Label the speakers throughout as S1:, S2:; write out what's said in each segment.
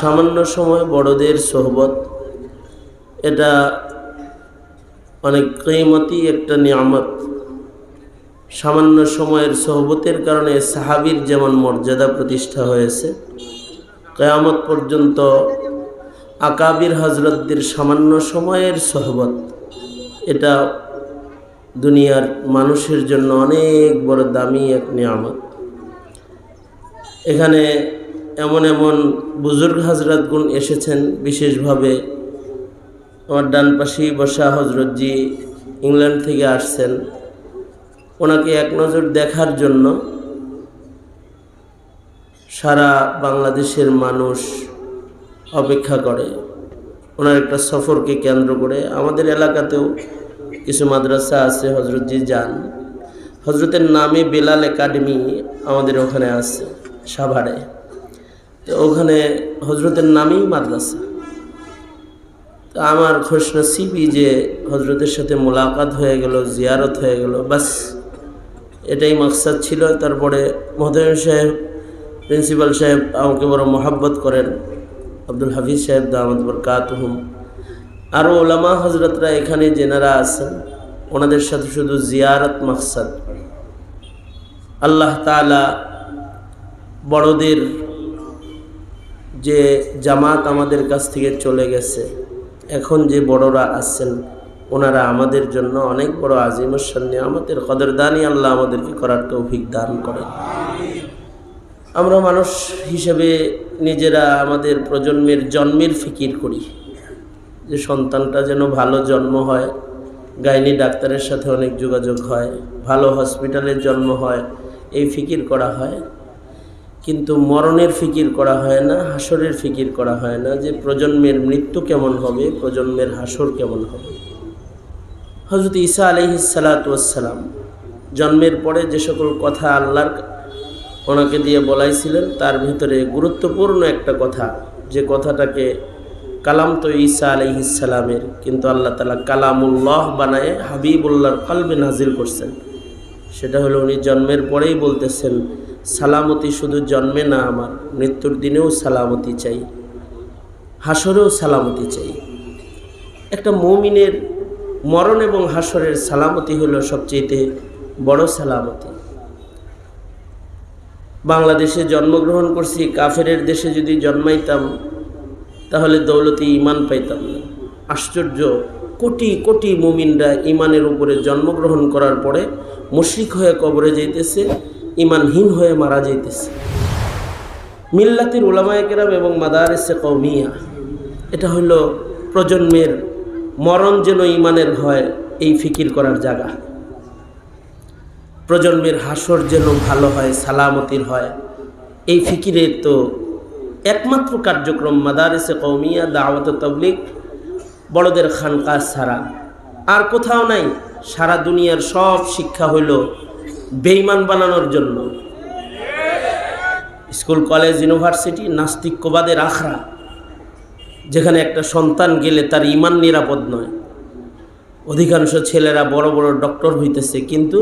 S1: সামান্য সময় বড়দের সোহবত। এটা অনেক কেমতি একটা নিয়ামত। সামান্য সময়ের সোহবতের কারণে সাহাবির যেমন মর্যাদা প্রতিষ্ঠা হয়েছে, কেয়ামত পর্যন্ত আকাবির হজরতদের সামান্য সময়ের সোহবত, এটা দুনিয়ার মানুষের জন্য অনেক বড় দামি এক নিয়ামত। এখানে এমন এমন বুজুর্গ হাজরত গুণ এসেছেন, বিশেষভাবে আমার ডান পাশেই বসা হজরতজি ইংল্যান্ড থেকে আসছেন। ওনাকে এক নজর দেখার জন্য সারা বাংলাদেশের মানুষ অপেক্ষা করে। ওনার একটা সফরকে কেন্দ্র করে আমাদের এলাকাতেও কিছু মাদ্রাসা আছে হজরতজি যান। হজরতের নামে বেলাল একাডেমি আমাদের ওখানে আছে, সাভারে। ওখানে হজরতের নামেই মাদ্রাসা। তো আমার খোশ নসিবই যে হজরতের সাথে মোলাকাত হয়ে গেল, জিয়ারত হয়ে গেল, বাস এটাই মাকসাদ ছিল। তারপরে মহোদয় সাহেব, প্রিন্সিপাল সাহেব আমাকে বড় মহাব্বত করেন। আব্দুল হাফিজ সাহেব দামদ বরকাত হুম আরও ওলামা হজরতরা এখানে যেনারা আছেন, ওনাদের সাথে শুধু জিয়ারত মাকসাদ। আল্লাহ তালা বড়দের যে জামাত আমাদের কাছ থেকে চলে গেছে, এখন যে বড়রা আসছেন ওনারা আমাদের জন্য অনেক বড় আজিমস্বান আমাদের কদরদানি আল্লাহ আমাদেরকে করার তৌফিক দান করেন। আমরা মানুষ হিসেবে নিজেরা আমাদের প্রজন্মের জন্মের ফিকির করি, যে সন্তানটা যেন ভালো জন্ম হয়, গাইনি ডাক্তারের সাথে অনেক যোগাযোগ হয়, ভালো হসপিটালে জন্ম হয়, এই ফিকির করা হয়। কিন্তু মরণের ফিকির করা হয় না, হাসরের ফিকির করা হয় না যে প্রজন্মের মৃত্যু কেমন হবে, প্রজন্মের হাসর কেমন হবে। হজরত ঈসা আলহিসালাতাম জন্মের পরে যে সকল কথা আল্লাহর ওনাকে দিয়ে বলাইছিলেন, তার ভিতরে গুরুত্বপূর্ণ একটা কথা, যে কথাটাকে কালাম তো ঈসা আলহিসালামের কিন্তু আল্লাহ তালা কালামুল্লাহ বানায় হাবিবুল্লাহর কলবে নাজিল করছেন। সেটা হলো উনি জন্মের পরেই বলতেছেন সালামতি শুধু জন্মে না আমার, মৃত্যুর দিনেও সালামতি চাই, হাসরেও সালামতি চাই। একটা মৌমিনের মরণ এবং হাসরের সালামতি হলো সবচেয়েতে বড় সালামতি। বাংলাদেশে জন্মগ্রহণ করছি, কাফেরের দেশে যদি জন্মাইতাম, তাহলে দৌলতি ইমান পাইতাম না। আশ্চর্য, কোটি কোটি মুমিনরা ইমানের উপরে জন্মগ্রহণ করার পরে মুশরিক হয়ে কবরে যাইতেছে ইমানহীন হয়ে মারা যাইতেছে। মিল্লাতির ওলামায় কেরাম এবং মাদারেসে কৌমিয়া এটা হইল প্রজন্মের মরণ যেন ইমানের হয় এই ফিকির করার জায়গা। প্রজন্মের হাসর যেন ভালো হয়, সালামতির হয়, এই ফিকিরের তো একমাত্র কার্যক্রম মাদারেসে কৌমিয়া দাওয়াত তবলিক বড়দের খানকাজ ছাড়া। আর কোথাও নাই, সারা দুনিয়ার সব শিক্ষা হইল বেইমান বানানোর জন্য। স্কুল, কলেজ, ইউনিভার্সিটি, নাস্তিক্যবাদের আখড়া, যেখানে একটা সন্তান গেলে তার ইমান নিরাপদ নয়। অধিকাংশ ছেলেরা বড় বড় ডক্টর হইতেছে, কিন্তু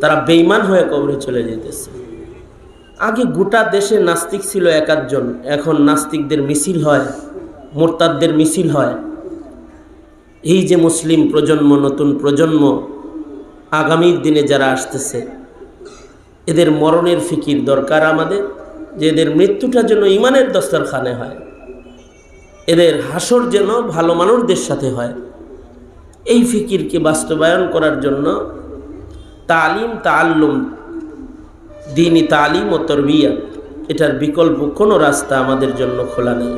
S1: তারা বেইমান হয়ে কবরে চলে যেতেছে আগে গোটা দেশে নাস্তিক ছিল এক আধজন, এখন নাস্তিকদের মিছিল হয়, মোরতাদদের মিছিল হয়। এই যে মুসলিম প্রজন্ম, নতুন প্রজন্ম আগামীর দিনে যারা আসতেছে, এদের মরণের ফিকির দরকার আমাদের, যে এদের মৃত্যুটা যেন ইমানের দস্তরখানে হয়। এদের হাসর যেন ভালো মানুষদের সাথে হয়। এই ফিকিরকে বাস্তবায়ন করার জন্য তালিম তাল্লুম দিনই তালিম ও তরবিয়াত, এটার বিকল্প কোনো রাস্তা আমাদের জন্য খোলা নেই।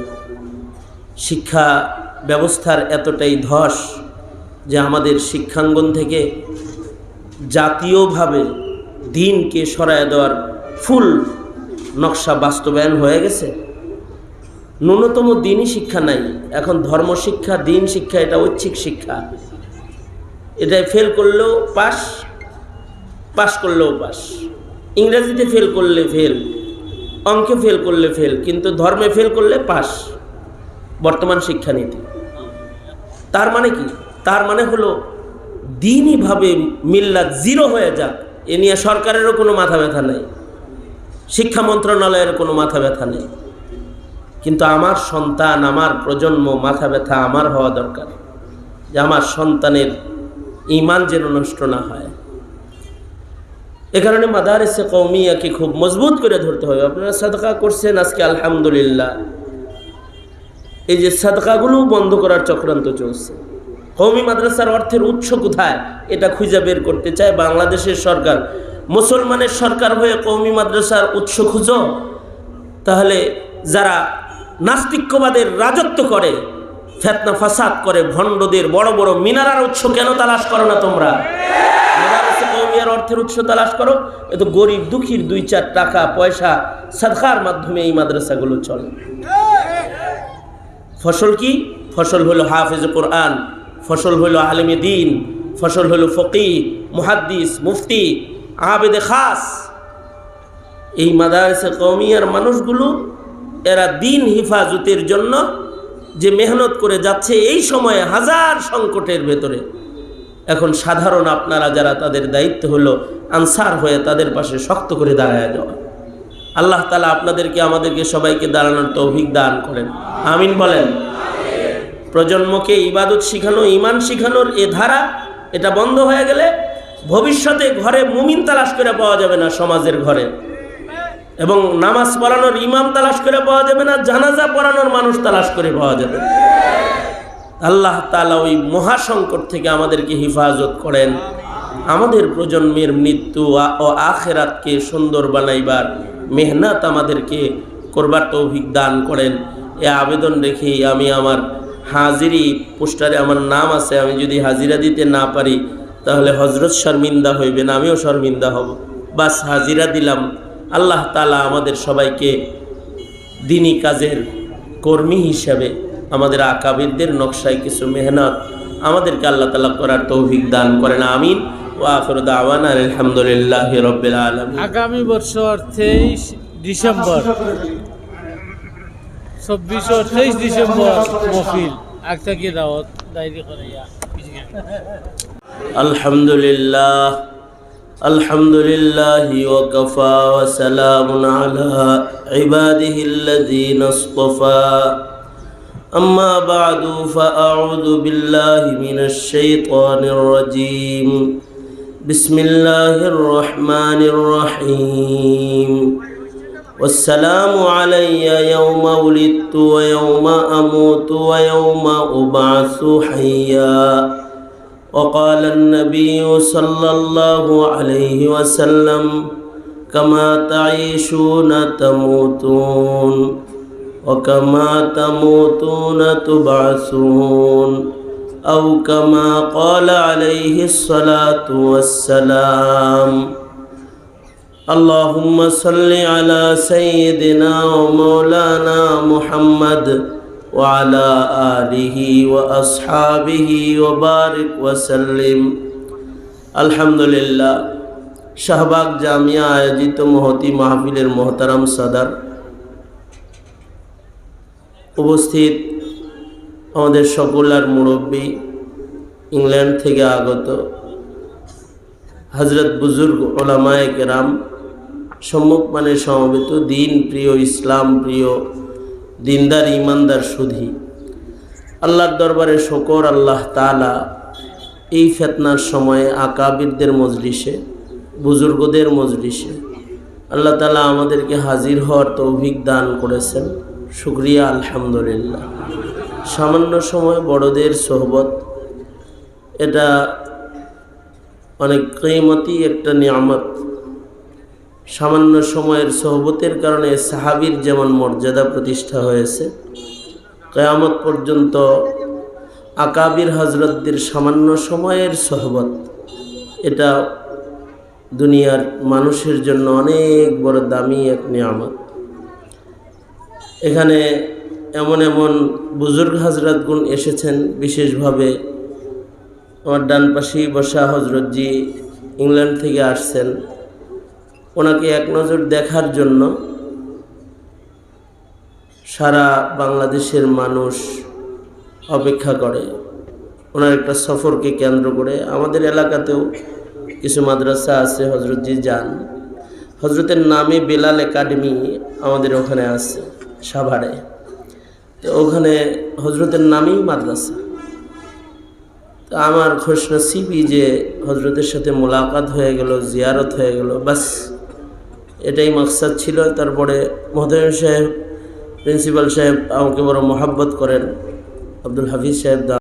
S1: শিক্ষা ব্যবস্থার এতটাই ধস যে আমাদের শিক্ষাঙ্গন থেকে জাতীয়ভাবে দিনকে সরায় দেওয়ার ফুল নকশা বাস্তবায়ন হয়ে গেছে। ন্যূনতম দিনই শিক্ষা নাই, এখন ধর্ম শিক্ষা, দিন শিক্ষা, এটা ঐচ্ছিক শিক্ষা। এটাই ফেল করলেও পাস পাস করলেও পাস। ইংরেজিতে ফেল করলে ফেল অঙ্কে ফেল করলে ফেল কিন্তু ধর্মে ফেল করলে পাস, বর্তমান শিক্ষানীতি। তার মানে কি? তার মানে হলো দিনইভাবে মিল্লাত জিরো হয়ে যাক, এ নিয়ে সরকারেরও কোনো মাথা ব্যথা নেই, শিক্ষা মন্ত্রণালয়ের কোনো মাথা ব্যথা নেই। কিন্তু আমার সন্তান, আমার প্রজন্ম মাথা ব্যথা আমার হওয়া দরকার, যে আমার সন্তানের ইমান যেন নষ্ট না হয়। এ কারণে মাদারেসে কৌমিয়াকে খুব মজবুত করে ধরতে হবে। আপনারা সাদকা করছেন আজকে, আলহামদুলিল্লাহ। এই যে সাদকাগুলো বন্ধ করার চক্রান্ত চলছে। কৌমি মাদ্রাসার অর্থের উৎস কোথায়? এটা খুঁজে বের করতে চায় বাংলাদেশের সরকার। মুসলমানের সরকার হয়ে কৌমি মাদ্রাসার উৎস খুঁজো। তাহলে যারা নাস্তিক্যবাদের রাজত্ব করে, ফেতনা ফাসাদ করে, ভণ্ডদের বড় বড় মিনারার উৎস কেন তালাশ করো না তোমরা? অর্থের উৎস তালাশ করো। এ তো গরিব দুঃখীর দুই চার টাকা, পয়সা, সাদকার মাধ্যমে এই মাদ্রাসাগুলো চলে। ফসল কি? ফসল হলো হাফেজ কোরআন। ফসল হলো আলেমে দিন, ফসল হলো ফকি মুহাদ্দিস, মুফতি, আবেদে খাস। এই মাদারসে কৌমিয়ার মানুষগুলো, এরা দিন হিফাজতের জন্য যে মেহনত করে যাচ্ছে এই সময়ে হাজার সংকটের ভেতরে। এখন সাধারণ আপনারা যারা তাদের দায়িত্ব হলো আনসার হয়ে তাদের পাশে শক্ত করে দাঁড়ায় যাওয়া। আল্লাহ তালা আপনাদেরকে, আমাদেরকে সবাইকে দাঁড়ানোর তৌফিক দান করেন। আমিন বলেন। প্রজন্মকে ইবাদত শিখানো ইমান শিখানোর এ ধারা, এটা বন্ধ হয়ে গেলে ভবিষ্যতে ঘরে মুমিন তালাশ করে পাওয়া যাবে না সমাজের ঘরে। এবং নামাজ পড়ানোর ইমাম তালাশ করে পাওয়া যাবে না, জানাজা পড়ানোর মানুষ তালাশ করে পাওয়া যাবে। আল্লাহ তালা ওই মহাসংকট থেকে আমাদেরকে হেফাজত করেন। আমাদের প্রজন্মের মৃত্যু ও আখেরাতকে সুন্দর বানাইবার মেহনত আমাদেরকে করবার তৌফিক দান করেন। এ আবেদন রেখেই আমি আমার হাজিরি পোস্টারে আমার নাম আছে, আমি যদি হাজিরা দিতে না পারি, তাহলে হজরত শর্মিন্দা হইবেন আমিও শর্মিন্দা হব। বাস হাজিরা দিলাম। আল্লাহ তালা আমাদের সবাইকে দিনী কাজের কর্মী হিসাবে আমাদের আকাবিরদের নকশায় কিছু মেহনত আমাদেরকে আল্লাহ তালা করার তৌফিক দান করেন, আমিন। ও আখর দাওয়ান আলহামদুলিল্লাহ রবিল আলম
S2: আগামী বছর তেইশ ডিসেম্বর। চব্বিশ ও তেইশ ডিসেম্বর মফিল আগ থেকে দাওয়াত ডায়েরি করাইয়া
S1: الحمد لله الحمد لله وكفى وسلام على عباده الذين اصطفى أما بعد فأعوذ بالله من الشيطان الرجيم بسم الله الرحمن الرحيم والسلام علي يوم ولدت ويوم أموت ويوم أبعث حيا وقال النبي صلى الله عليه وسلم كما تعيشون تموتون وكما تموتون تبعثون أو كما قال عليه الصلاة والسلام اللهم صل على سيدنا ومولانا محمد وعلى آله وأصحابه وبارك وسلم الحمد لله শাহবাগ জামিয়া আয়োজিত মহতি মাহফিলের মহতারাম সাদার উপস্থিত আমাদের সকলার মুরব্বী ইংল্যান্ড থেকে আগত হজরত বুজুর্গ ওলামায় কেরাম সম্মুখ মানে সমবেত দিন প্রিয় ইসলাম, প্রিয় দিনদার, ইমানদার, সুধী। আল্লাহর দরবারে শকর, আল্লাহ তালা এই ফেতনার সময়ে আকাবিরদের মজলিসে, বুজুর্গদের মজলিসে আল্লাহ তালা আমাদেরকে হাজির হওয়ার তৌফিক দান করেছেন। শুক্রিয়া, আলহামদুলিল্লাহ। সামান্য সময় বড়দের সোহবত, এটা অনেক কেমতি একটা নিয়ামত। সামান্য সময়ের সহবতের কারণে সাহাবির যেমন মর্যাদা প্রতিষ্ঠা হয়েছে, কেয়ামত পর্যন্ত আকাবির হজরতদের সামান্য সময়ের সহবত, এটা দুনিয়ার মানুষের জন্য অনেক বড় দামি এক নিয়ামত। এখানে এমন এমন বুজুর্গ হজরতগুন এসেছেন, বিশেষভাবে আমার ডান পাশেই বসা হজরতজি ইংল্যান্ড থেকে আসছেন। ওনাকে এক নজর দেখার জন্য সারা বাংলাদেশের মানুষ অপেক্ষা করে। ওনার একটা সফরকে কেন্দ্র করে আমাদের এলাকাতেও কিছু মাদ্রাসা আছে হজরতজি যান হজরতের নামে বেলাল একাডেমি আমাদের ওখানে আছে, সাভারে। তো ওখানে হজরতের নামেই মাদ্রাসা। তো আমার খোশ নসিবই যে হজরতের সাথে মোলাকাত হয়ে গেল, জিয়ারত হয়ে গেল, বাস। এটাই মাকসাদ ছিল। তারপরে মহোদয় সাহেব, প্রিন্সিপাল সাহেব আমাকে বড় মহাব্বত করেন। আব্দুল হাফিজ সাহেব দা